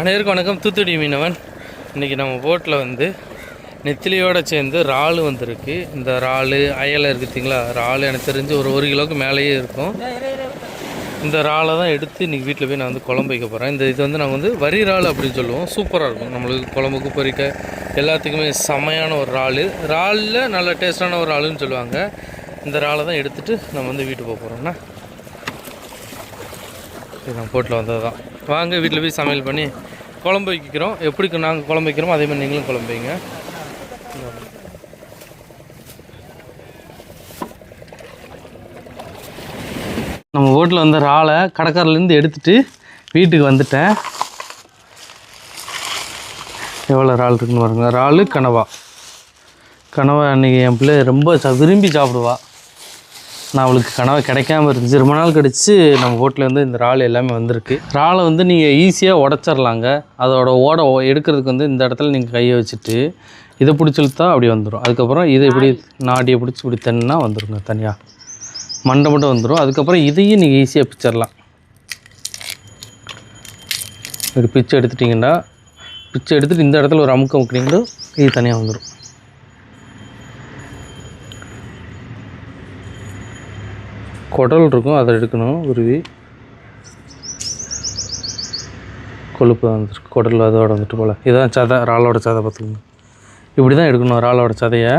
அனைவருக்கும் வணக்கம். தூத்துடி மீனவன். இன்றைக்கி நம்ம போட்டில் வந்து நெத்திலியோடு சேர்ந்து இறால் வந்திருக்கு. இந்த இறால் அயலை இருக்குதுங்களா இறால் எனக்கு தெரிஞ்சு ஒரு ஒரு கிலோவுக்கு மேலேயே இருக்கும். இந்த இறாலை தான் எடுத்து இன்றைக்கி வீட்டில் போய் நான் வந்து குழம்பு வைக்க போகிறேன் இந்த இது வந்து நாங்கள் வந்து வரி இறால் அப்படின்னு சொல்லுவோம். சூப்பராக இருக்கும். நம்மளுக்கு குழம்புக்கு பொரிக்க எல்லாத்துக்குமே செமையான ஒரு இறால். இறாலில் நல்ல டேஸ்டான ஒரு இறாலுன்னு சொல்லுவாங்க. இந்த இறாலை தான் எடுத்துகிட்டு நம்ம வந்து வீட்டுக்கு போக போகிறோம்னா இது நம்ம போட்டில் வந்தது தான் வாங்க வீட்டில் போய் சமையல் பண்ணி குழம்பு வைக்கிறோம். எப்படி நாங்கள் குழம்பு வைக்கிறோமோ அதே மாதிரி நீங்களும் குழம்பு வைங்க. நம்ம வீட்டில் வந்த இறாலை கடைக்காரிலேருந்து எடுத்துட்டு வீட்டுக்கு வந்துட்டேன். எவ்வளோ இறால் இருக்குன்னு பாருங்கள் இறால் கனவா. கனவா அன்றைக்கி என் பிள்ளை ரொம்ப ச- விரும்பி சாப்பிடுவா. நான் அவளுக்கு கனவை கிடைக்காம இருந்துச்சு. ரொம்ப நாள் கழிச்சு நம்ம ஹோட்டலேருந்து இந்த இறால் எல்லாமே வந்திருக்கு. இறாலை வந்து நீங்கள் ஈஸியாக உடச்சிடலாங்க. அதோட ஓட எடுக்கிறதுக்கு வந்து இந்த இடத்துல நீங்கள் கையை வச்சுட்டு இதை பிடிச்சிருத்தா அப்படி வந்துடும் அதுக்கப்புறம் இதை இப்படி நாடியை பிடிச்சி இப்படி தன்னா வந்துடுங்க தனியாக மண்டை மட்டும் வந்துடும் அதுக்கப்புறம் இதையும் நீங்கள் ஈஸியாக பிச்சிடலாம். இப்படி பிச்சை எடுத்துட்டிங்கன்னா பிச்சை எடுத்துகிட்டு இந்த இடத்துல ஒரு அமுக்கம் வைக்கிறீங்களோ இது தனியாக வந்துடும் குடல் இருக்கும் அதை எடுக்கணும் உருவி. கொழுப்பு வந்துருக்கு குடல் அதோட வந்துட்டு போல். இதுதான் சதை இறாலோட சதை பார்த்துக்கோங்க. இப்படி தான் எடுக்கணும் இறாலோட சதையை.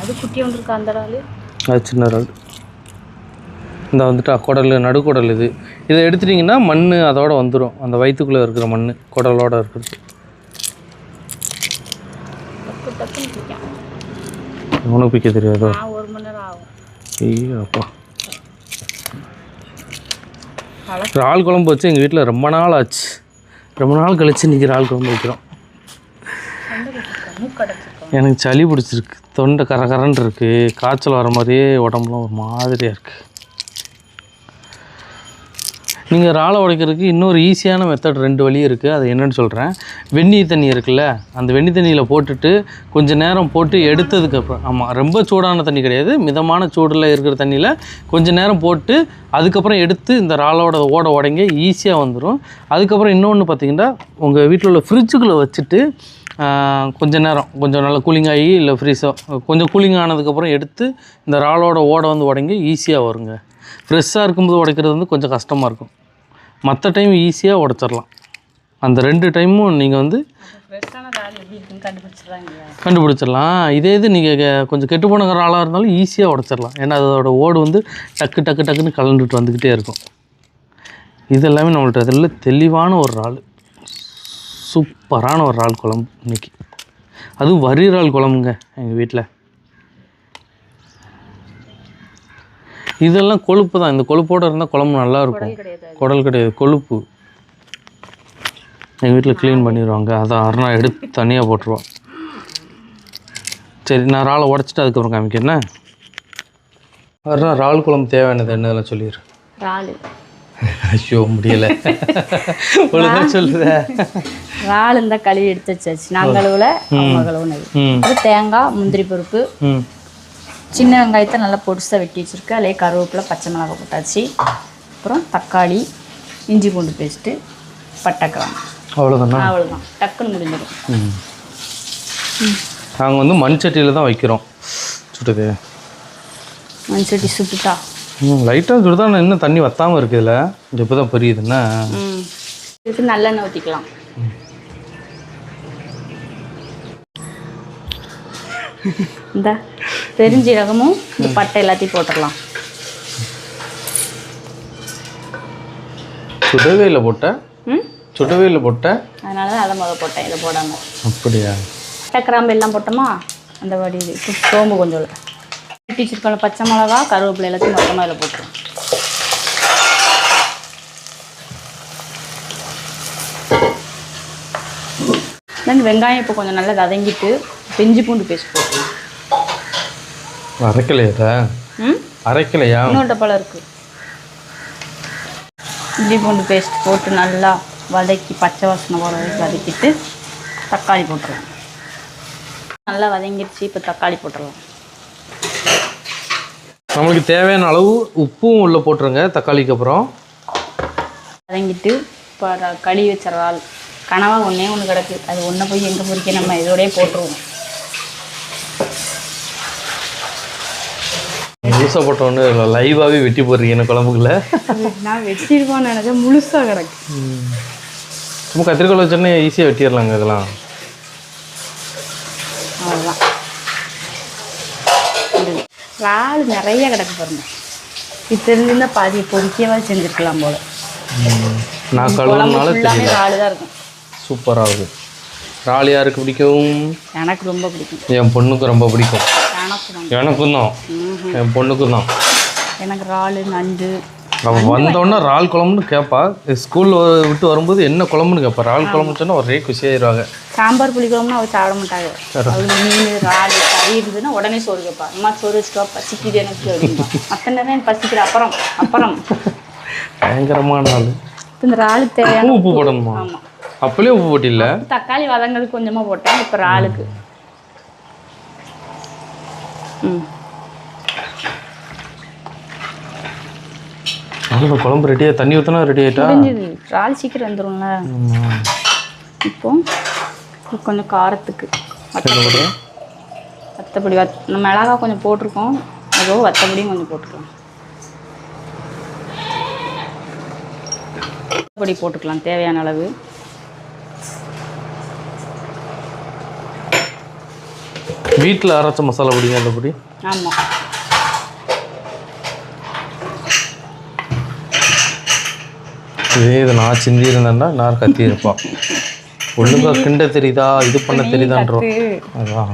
அது குட்டி ஒன்று இருக்கா அந்த ஆள் அது சின்ன இறால். இந்த வந்துட்டு குடல் நடுக்குடல் இது. இதை எடுத்துட்டிங்கன்னா மண் அதோட வந்துடும் அந்த வயிற்றுக்குள்ளே இருக்கிற மண் குடலோட இருக்கிறது டக்கு டக்குன்னு பிடிக்கும் உனக்கு பிக்க தெரியாதோ ஒரு மணி நேரம் ஆகும். ஐயோ அப்பா. இறால் குழம்பு வச்சு எங்கள் வீட்டில் ரொம்ப நாள் ஆச்சு. ரொம்ப நாள் கழிச்சு இன்றைக்கி இறால் குழம்பு வைக்கிறோம். எனக்கு சளி பிடிச்சிருக்கு. தொண்டை கர கரன்னு இருக்குது காய்ச்சல் வர மாதிரியே உடம்புலாம் ஒரு மாதிரியாக இருக்குது நீங்கள் இறாலை உடைக்கிறதுக்கு இன்னொரு ஈஸியான மெத்தட் ரெண்டு வழி இருக்குது அது என்னென்னு சொல்கிறேன் வெந்நீர் தண்ணி இருக்குல்ல அந்த வெந்நீர் தண்ணியில் போட்டுட்டு கொஞ்சம் நேரம் போட்டு எடுத்ததுக்கப்புறம் ஆமாம் ரொம்ப சூடான தண்ணி கிடையாது. மிதமான சூடில் இருக்கிற தண்ணியில் கொஞ்சம் நேரம் போட்டு அதுக்கப்புறம் எடுத்து இந்த இறாலோட ஓட உடங்கி ஈஸியாக வந்துடும் அதுக்கப்புறம் இன்னொன்று பார்த்தீங்கன்னா உங்கள் வீட்டில் உள்ள ஃப்ரிட்ஜுக்குள்ளே வச்சுட்டு கொஞ்சம் கொஞ்ச நேரம் கொஞ்சம் நல்லா கூலிங் ஆகி இல்லை ஃப்ரீஸோ கொஞ்சம் கூலிங் ஆனதுக்கப்புறம் எடுத்து இந்த இறாலோட ஓட வந்து உடங்கி ஈஸியாக வருங்க. ஃப்ரெஷ்ஷாக இருக்கும்போது உடைக்கிறது வந்து கொஞ்சம் கஷ்டமாக இருக்கும். மற்ற டைம் ஈஸியாக உடைச்சிடலாம். அந்த ரெண்டு டைமும் நீங்கள் வந்து கண்டுபிடிச்சிடலாம் இதே இது நீங்கள் கொஞ்சம் கெட்டு போன இறாலாக இருந்தாலும் ஈஸியாக உடைச்சிடலாம். ஏன்னா அதோட ஓடு வந்து டக்கு டக்கு டக்குன்னு கலந்துட்டு வந்துக்கிட்டே இருக்கும். இது எல்லாமே நம்மள்ட்ட அதில் தெளிவான ஒரு இறால். சூப்பரான ஒரு இறால் குழம்பு இன்னைக்கு. அதுவும் வரி இறால் குழம்புங்க எங்கள் வீட்டில் இதெல்லாம் கொழுப்பு தான். இந்த கொழுப்போடு இருந்தால் குழம்பு நல்லா இருக்கும். கிடையாது குடல் கிடையாது. கொழுப்பு. எங்கள் வீட்டில் க்ளீன் பண்ணிடுவாங்க அதான் அருணா எடுத்து தனியாக போட்டுருவான் சரி நான் இறாலை உடச்சிட்டு அதுக்கப்புறம் காமிக்கிறேன். அருணா இறால் குழம்பு தேவையானது என்னதெல்லாம் சொல்லிடு ஐயோ முடியலை. ஒழுங்கா சொல்லுத. இறால் இருந்தால் கழுவி எடுத்து வச்சாச்சு. நாங்கள் அது தேங்காய் முந்திரி பருப்பு. சின்ன வெங்காயத்தை நல்லா பொடிசாக வெட்டி வச்சுருக்கு. அதிலே கருவேப்பிலை பச்சை மிளகாய் போட்டாச்சு. அப்புறம் தக்காளி இஞ்சி பூண்டு பேஸ்ட்டு பட்டைக்கிழங்கு அவ்வளோதானா அவ்வளோதான் டக்குன்னு முடிஞ்சிடும். நாங்கள் வந்து மண் சட்டியில் தான் வைக்கிறோம். சுட்டுது. மண்சட்டி சுட்டுட்டா? ம் லைட்டாக சுடுதான் இன்னும் தண்ணி வத்தாமல் இருக்குதுல்ல இது இப்போ தான் புரியுதுன்னா இதுக்கு நல்லெண்ணெய் ஊற்றிக்கலாம் இந்த. பெருஞ்சீரகமும் இந்த பட்டை எல்லாத்தையும் போட்டுடலாம். சுடவே இல்லை போட்டேன் ம்? சுடவே இல்லை போட்டேன் அதனால தான் அதை முதல் போட்டேன் இதை போடாமல் அப்படியா? கிராம்பு எல்லாம் போட்டோமா? அந்த வடி இது. சோம்பு கொஞ்சம் வெட்டி வச்சிருக்கோம்ல பச்சை மிளகா கருவேப்பிலை எல்லாத்தையும் மொத்தமாக இதில் போட்டுரும். தென் வெங்காயம் இப்போ கொஞ்சம் நல்லா வதங்கிட்டு பிஞ்சு பூண்டு பேஸ்ட் போட்டுருலாம் அரைக்கலையா ம்? அரைக்கலையா? இன்னொரு டப்பாவில் இருக்குது இஞ்சி பூண்டு பேஸ்ட் போட்டு நல்லா வதக்கி பச்சை வாசனை போகிற வரைக்கும் வதக்கிட்டு தக்காளி போட்டுருவோம். நல்லா வதங்கிடுச்சு இப்போ தக்காளி போட்டுடலாம் நம்மளுக்கு தேவையான அளவு உப்பும் உள்ளே போட்டுருங்க தக்காளிக்கு அப்புறம். வதங்கிட்டு இப்போ கழுவி வச்ச இறால் கனவா ஒன்றே ஒன்று கிடக்கு. அது ஒன்றை போய் எங்கே பொறிக்க நம்ம இதோடய போட்டுருவோம். முழுசாக போட்டோன்னு லைவாகவே வெட்டி போடுறீங்க என்ன குழம்புக்குள்ள? நான் வெட்டிருக்கோன்னு நினைச்சேன் முழுசாக கிடக்கு சும்மா கத்திரிக்கோள் வச்சோன்னே ஈஸியாக வெட்டிடலாங்க இதெல்லாம். அவ்வளோதான் இறால் நிறைய கிடக்கு பாருங்க. இது தெரிஞ்சிருந்தா பாதி பொறிக்கவே செஞ்சுருக்கலாம் போல. நான் கழுவுனால தெரியல. இறால் தான் இருக்கும். சூப்பராக இருக்குது இறால் யாருக்கு பிடிக்கும்? எனக்கு ரொம்ப பிடிக்கும். என் பொண்ணுக்கு ரொம்ப பிடிக்கும். எனக்கும் தான். என் பொண்ணுக்கும் தான். எனக்கு இறால் நண்டு அவள் வந்தோடனே இறால் குழம்புன்னு கேட்பா ஸ்கூலில் விட்டு வரும்போது என்ன குழம்புன்னு கேட்பா இறால் குழம்பு சொன்னா ஒரே குஷியாயிருவாங்க சாம்பார் புளிக்குழம்புனா அவள் சாப்பிட மாட்டாங்க. அவளுக்கு மீன் இறால் கறி இருந்ததுன்னா உடனே சோறு கேட்பா அம்மா சோறு வச்சுக்கோ பசிக்குது எனக்கு மற்ற நேரம் எனக்கு பசிக்குது. அப்புறம் அப்புறம். பயங்கரமான ஆள். இந்த இறாலுக்கு தேவையான உப்பு போடணுமா? ஆமாம் அப்பளே உப்பு போட்டில்ல? தக்காளி வதங்கிறது கொஞ்சமாக போட்டேன். இப்போ இறாலுக்கு. ம் அவ்வளோ குழம்பு ரெடியாக தண்ணி ஊற்றினா ரெடி ஆயிட்டா? முடிஞ்சது. இறால் சீக்கிரம் வந்துடும்ல இப்போ கொஞ்சம் காரத்துக்கு. வத்தப்பொடி. வத் நம்ம மிளகா கொஞ்சம் போட்டிருக்கோம். அதோ வத்தப்பொடியும் கொஞ்சம் போட்டுக்கலாம். வத்தப்பொடி போட்டுக்கலாம். தேவையான அளவு. வீட்டில் அரைச்ச மசாலா பொடிங்க அந்த பொடி? ஆமாம் இதே இது நான் சிந்தி இருந்தேன்னா நான் கத்தி இருப்பான் ஒழுங்கா கிண்ட தெரியுதா? இது பண்ண தெரியுதான்றோம் அதான்.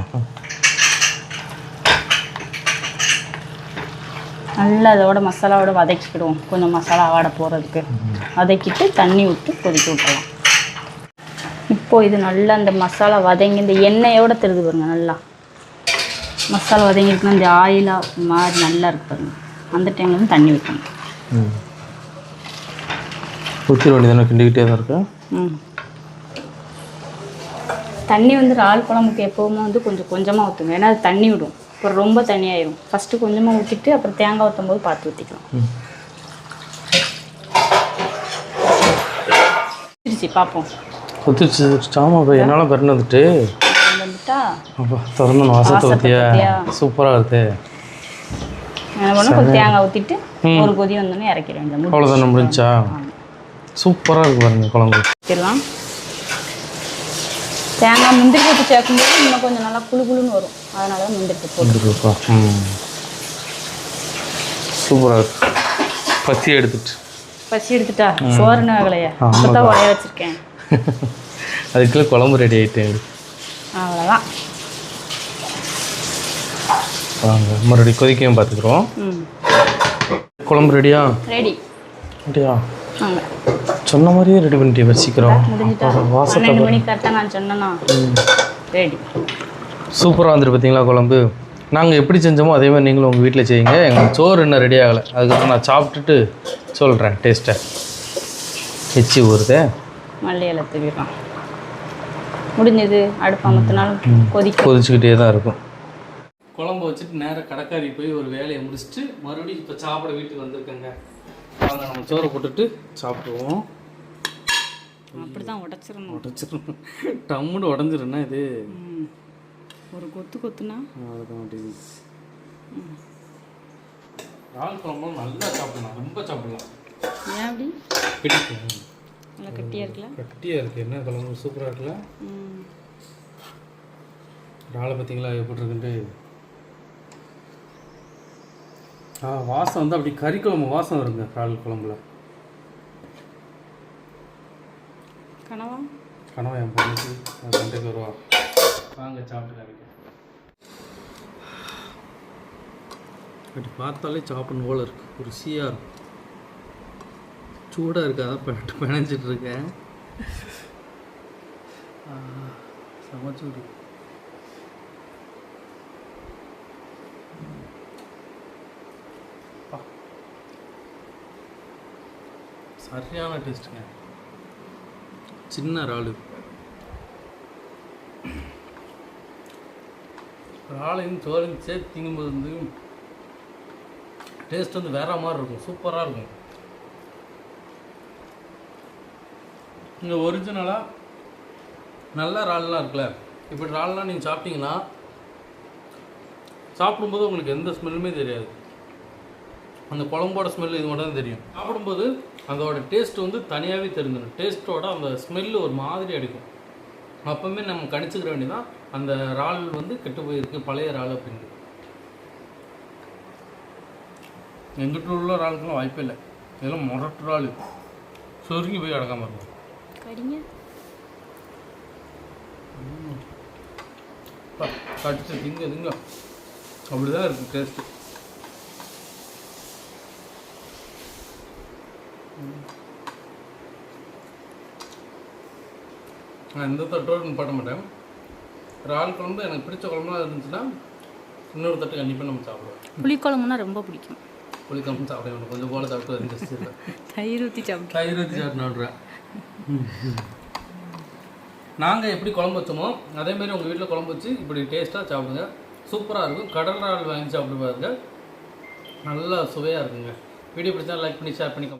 நல்லா அதோட மசாலாவோட வதக்கிக்கிடுவோம். கொஞ்சம் மசாலா வாடை போகிறதுக்கு வதக்கிட்டு தண்ணி விட்டு கொதிக்க விட்டுறலாம். இப்போ இது நல்லா அந்த மசாலா வதங்கி இந்த எண்ணெயோட தெரியுது பாருங்க நல்லா. மசாலா வதங்கிட்டுனா இந்த ஆயிலாக மாதிரி நல்லா இருக்கு பாருங்க. அந்த டைம்ல வந்து தண்ணி வைக்கணும் ஊற்றிட வேண்டியதானே கிண்டிக்கிட்டே தான் இருக்கேன் ம். தண்ணி வந்து இறால் குழம்புக்கு எப்போவுமே வந்து கொஞ்சம் கொஞ்சமாக ஊற்றுங்க ஏன்னா அது தண்ணி விடும். அப்புறம் ரொம்ப தண்ணி ஆயிரும். ஃபஸ்ட்டு கொஞ்சமாக ஊற்றிட்டு அப்புறம் தேங்காய் ஊற்றும் போது பார்த்து ஊற்றிக்கலாம் திருச்சி பார்ப்போம். கொத்திச்சு ஆமாம் என்னால் பிறந்து அப்பா திறந்து வாசத்தை பத்தியா? சூப்பராக பண்ணணும் கொஞ்சம் தேங்காய் ஊற்றிட்டு ஒரு கொதி வந்தோடனே இறக்கிட வேண்டியது அவ்வளோதானே முடிஞ்சா? சூப்பராக இருக்கு பாருங்க குழம்பு. ஊற்றிடலாம் தேங்காய் முந்திரி பருப்பு சேர்க்கும்போது இன்னும் கொஞ்சம் நல்லா குளு குளுன்னு வரும். அதனால தான் முந்திரி போட்டு சூப்பராக இருக்கு. பத்தி எடுத்துட்டு. பசி எடுத்துட்டா? சோறுன்னு ஆகலையா. இப்போ தான் உடைய வச்சுருக்கேன். அதுக்குள்ளே குழம்பு ரெடி ஆகிட்டேன் அவ்வளோதான் வாங்க மறுபடியும் கொதிக்கவும் பார்த்துக்குறோம். குழம்பு ரெடியா? ரெடி. ரெடியா சொன்ன மாதிரியே ரெடி பண்ணிட்டே அப்புறம் வாசத்தை மணிக்கு கரெக்டாக நான் சொன்னேன்னா ரெடி. சூப்பராக வந்துட்டு பார்த்தீங்களா குழம்பு? நாங்கள் எப்படி செஞ்சோமோ அதே மாதிரி நீங்களும் உங்கள் வீட்டில் செய்யுங்க. எங்களுக்கு சோறு இன்னும் ரெடி ஆகலை. அதுக்கப்புறம் நான் சாப்பிட்டுட்டு சொல்கிறேன் டேஸ்ட்டை எச்சி ஊறுதே. மல்லி இலை தூவிடலாம் முடிஞ்சது. அடுப்பு அமர்த்தினாலும் கொதிக்கும். கொதிச்சுக்கிட்டே தான் இருக்கும். குழம்பு வச்சுட்டு நேராக கடைக்காரி போய் ஒரு வேலையை முடிச்சுட்டு மறுபடியும் இப்போ சாப்பிட வீட்டுக்கு வந்திருக்கேங்க. வாங்க நம்ம சோறை போட்டுட்டு சாப்பிடுவோம் அப்படி தான் உடச்சிடணும். உடச்சிரும் டம்முன்னு உடஞ்சிருன்னா இது. ஒரு கொத்து கொத்துனா? அதுதான் இறால் குழம்பும் நல்லா சாப்பிடலாம். ரொம்ப சாப்பிடலாம். ஏன் அப்படி? பிடிக்கும். நல்லா கட்டியாக இருக்குல்ல? கட்டியாக இருக்குது என்ன குழம்பு சூப்பராக இருக்குல்ல? இறாலை பார்த்தீங்களா? எப்படி இருக்குன்ட்டு? ஆ வாசம் வந்து அப்படி கறி குழம்பு வாசம் வருங்க இறால் குழம்புல. கனவா? கனவா என் பொண்ணுக்கு. என் சண்டைக்கு வருவா. வாங்க சாப்பிட்டு அப்படி பார்த்தாலே சாப்பிடணும் போல இருக்கு. ருசியாக இருக்கும். சூடாக இருக்கா? அதான் பிணைஞ்சிட்டு இருக்கேன் ஆ, சரியான டேஸ்ட்டுங்க. சின்ன இறாலு. இறாலையும் சோறையும் சேர்த்து திங்கும்போது வந்து டேஸ்ட் வந்து வேற மாதிரி இருக்கும். சூப்பராக இருக்கும். இங்கே ஒரிஜினலாக நல்ல இறால்லாம் இருக்குல்ல. இப்படி இறால்லாம் நீங்கள் சாப்பிட்டீங்கன்னா சாப்பிடும்போது உங்களுக்கு எந்த ஸ்மெல்லுமே தெரியாது. அந்த குழம்போட ஸ்மெல் இது மட்டும் தான் தெரியும். சாப்பிடும்போது அதோட டேஸ்ட் வந்து தனியாகவே தெரிஞ்சிடும். டேஸ்ட்டோட அந்த ஸ்மெல்லு ஒரு மாதிரி அடிக்கும். அப்போவுமே நம்ம கணிச்சுக்கிற வேண்டியதான் அந்த இறால் வந்து கெட்டு போயிருக்கு பழைய இறால் அப்படின்னு. எங்கிட்ட உள்ள இறாலுக்குலாம் வாய்ப்பே இல்லை. இதெல்லாம் முரட்டு இறால். சொருங்கி போய் அடக்காமல் இருக்கும் கடிங்க கடிச்சு திங்க திங்க. அப்படிதான் இருக்கு டேஸ்ட்டு நான் இந்த தட்டோடு பாட்ட மாட்டேன். இறால் குழம்பு எனக்கு பிடிச்ச குழம்புலாம் இருந்துச்சுன்னா இன்னொரு தட்டு கண்டிப்பாக நம்ம சாப்பிடுவோம். புளிக்குழம்புனா ரொம்ப பிடிக்கும். புளிக்குழம்பு சாப்பிட வேணும் கொஞ்சம் போல சாப்பிட்டு இருந்துச்சு தயிர் ஊற்றி சாப்பிட்டு தயிர் ஊற்றி சாப்பிட்றேன் நாங்கள் எப்படி குழம்பு வச்சோமோ அதேமாரி உங்கள் வீட்டில் குழம்பு வச்சு இப்படி டேஸ்ட்டாக சாப்பிடுங்க. சூப்பராக இருக்கும். கடல் இறால் வாங்கி சாப்பிடுவாருங்க. நல்லா சுவையாக இருக்குங்க. வீடியோ பிடிச்சா லைக் பண்ணி ஷேர் பண்ணி